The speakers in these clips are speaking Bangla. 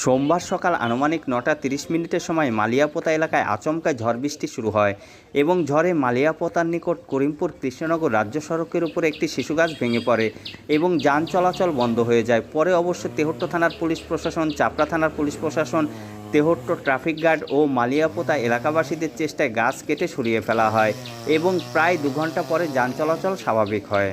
সোমবার সকাল আনুমানিক নটা তিরিশ মিনিটের সময় মালিয়াপোতা এলাকায় আচমকায় ঝড় বৃষ্টি শুরু হয় এবং ঝড়ে মালিয়াপোতার নিকট করিমপুর কৃষ্ণনগর রাজ্য সড়কের উপর একটি শিশু গাছ ভেঙে পড়ে এবং যান চলাচল বন্ধ হয়ে যায়। পরে অবশ্য তেহট্ট থানার পুলিশ প্রশাসন, চাপড়া থানার পুলিশ প্রশাসন, তেহট্ট ট্রাফিক গার্ড ও মালিয়াপোতা এলাকাবাসীদের চেষ্টায় গাছ কেটে সরিয়ে ফেলা হয় এবং প্রায় দু ঘণ্টা পরে যান চলাচল স্বাভাবিক হয়।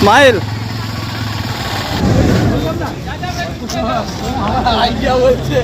smile আইডিয়া বলছে